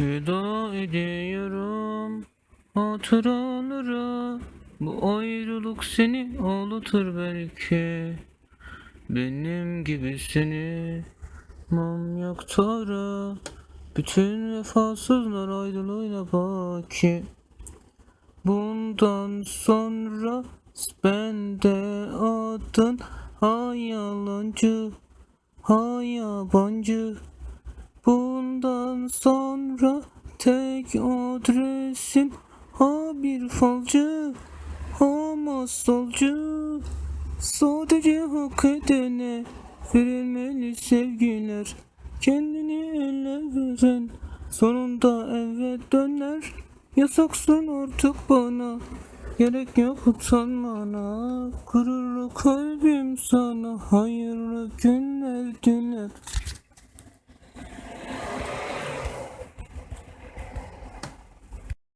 Veda ediyorum hatıralara Bu ayrılık seni ağlatır belki. Benim gibisini mum yaktara Bütün vefasızlar ayrılığıyla baki. Bundan sonra bende adın ha yalancı ha yabancı Bundan sonra tek adresim ha bir falcı ha masalcı. Sadece hak edene verilmeli sevgiler. Kendini ele veren sonunda eve döner. Yasaksın artık bana Gerek yok utanmana. Kırılır kalbim sana Hayırlı günler diler